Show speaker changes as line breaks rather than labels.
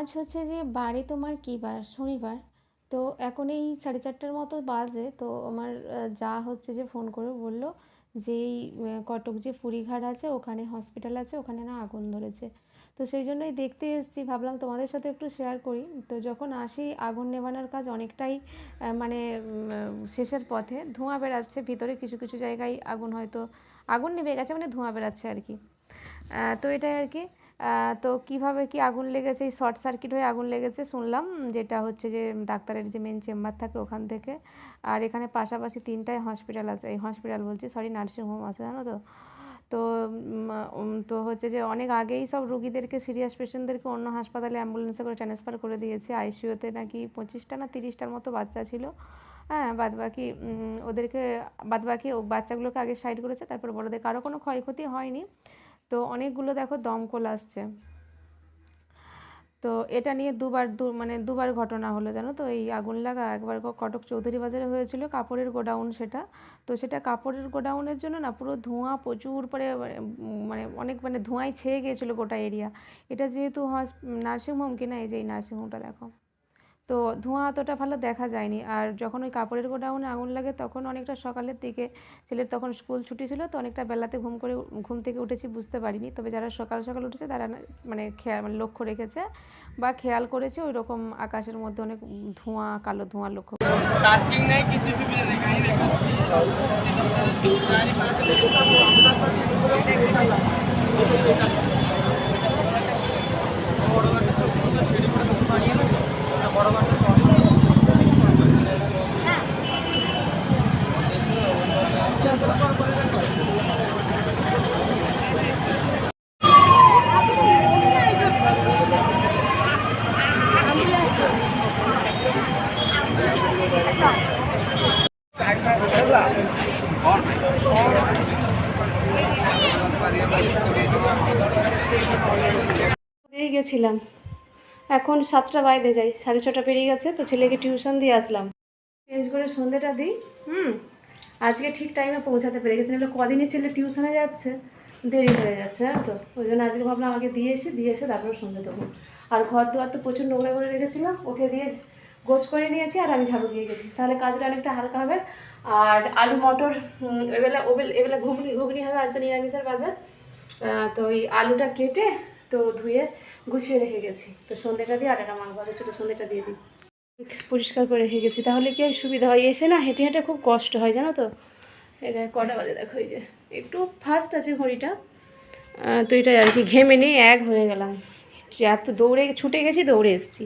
আজ হচ্ছে যে বারে তোমার কী বার? শনিবার। তো এখন এই সাড়ে চারটার মতো বাজে। তো আমার যা হচ্ছে যে ফোন করে বলল যে এই কটক যে ফুরিঘাট আছে, ওখানে হসপিটাল আছে, ওখানে না আগুন ধরেছে। তো সেই জন্যই দেখতে এসেছি। ভাবলাম তোমাদের সাথে একটু শেয়ার করি। তো যখন আসি, আগুন নেভানোর কাজ অনেকটাই মানে শেষের পথে। ধোঁয়া বেরাচ্ছে ভিতরে কিছু কিছু জায়গায় আগুন হয়তো, আগুন নেভে গেছে মানে ধোঁয়া বেরাচ্ছে আর কি। তো এটাই আর কি। তো কীভাবে কি আগুন লেগেছে? এই শর্ট সার্কিট হয়ে আগুন লেগেছে শুনলাম, যেটা হচ্ছে যে ডাক্তারের যে মেন চেম্বার থাকে ওখান থেকে। আর এখানে পাশাপাশি তিনটায় হসপিটাল আছে। এই হসপিটাল বলছি সরি নার্সিংহোম আছে, জানো তো? তো তো হচ্ছে যে অনেক আগেই সব রুগীদেরকে সিরিয়াস পেশেন্টদেরকে অন্য হাসপাতালে অ্যাম্বুলেন্সে করে ট্রান্সফার করে দিয়েছে। আইসিইউতে নাকি পঁচিশটা না তিরিশটার মতো বাচ্চা ছিল। হ্যাঁ বাদ বাকি ওদেরকে বাদ বাকি ও বাচ্চাগুলোকে আগে সাইড করেছে, তারপর বড়দের। কারও কোনো ক্ষয়ক্ষতি হয়নি। তো অনেকগুলো দেখো দমকল আসছে। তো এটা নিয়ে দুবার দু মানে দুবার ঘটনা হলো, জানো তো? এই আগুন লাগা একবার কটক চৌধুরী বাজারে হয়েছিল কাপড়ের গোডাউন সেটা। তো সেটা কাপড়ের গোডাউনের জন্য না পুরো ধোঁয়া প্রচুর পরে মানে অনেক মানে ধোঁয়ায় ছেয়ে গিয়েছিল গোটা এরিয়া। এটা যেহেতু হস, নার্সিংহোম কিনা? এই যে এই নার্সিংহোমটা দেখো। তো ধোঁয়া অতটা ভালো দেখা যায়নি। আর যখন ওই কাপড়ের গোডাউনে আগুন লাগে তখন অনেকটা সকালের দিকে ছেলের তখন স্কুল ছুটি ছিল তো অনেকটা বেলাতে ঘুম করে ঘুম থেকে উঠেছি বুঝতে পারিনি। তবে যারা সকাল সকাল উঠেছে তারা মানে খেয়াল মানে লক্ষ্য রেখেছে বা খেয়াল করেছে ওই রকম আকাশের মধ্যে অনেক ধোঁয়া কালো ধোঁয়া লক্ষ্য
করে গেছিলাম। এখন সাতটা বাইরে যাই, সাড়ে ছটা পেরিয়ে গেছে, তো ছেলেকে টিউশন দিয়ে আসলাম। চেঞ্জ করে সন্ধ্যেটা দিই, হুম, আজকে ঠিক টাইমে পৌঁছাতে পেরে গেছি, নাহলে কদিনই ছেলে টিউশনে যাচ্ছে? দেরি হয়ে যাচ্ছে হ্যাঁ তো? ওই জন্য আজকে ভাবলাম আমাকে দিয়ে এসে দিয়ে এসে তারপর সন্ধ্যে দেবো। আর ঘর দুয়ার তো প্রচুর নোংরা করে রেখেছিলাম উঠে দিয়ে গোছ করে নিয়েছি আর আমি ঝাড়ু দিয়ে গেছি। তাহলে কাজটা অনেকটা হালকা হবে। আর আলু মটর এবেলা ওবেল, এবেলা ঘুগনি ঘুগনি হবে আজ তো নিরামিষের বাজার। তো ওই আলুটা কেটে তো ধুয়ে গুছিয়ে রেখে গেছি। তো সন্ধ্যেটা দিয়ে আটাটা মাখবো ছোটো সন্ধ্যেটা দিয়ে দিই। পরিষ্কার করে রেখে গেছি। তাহলে কি সুবিধা হয়? এসে না হেঁটে হেঁটে খুব কষ্ট হয়, জানো তো? এটা কটা বাজে দেখো এই যে। একটু ফাস্ট আছে ঘড়িটা। তো এটাই আর কি ঘেমে নিয়ে এক হয়ে গেলাম। এত দৌড়ে ছুটে গেছি, দৌড়ে এসেছি।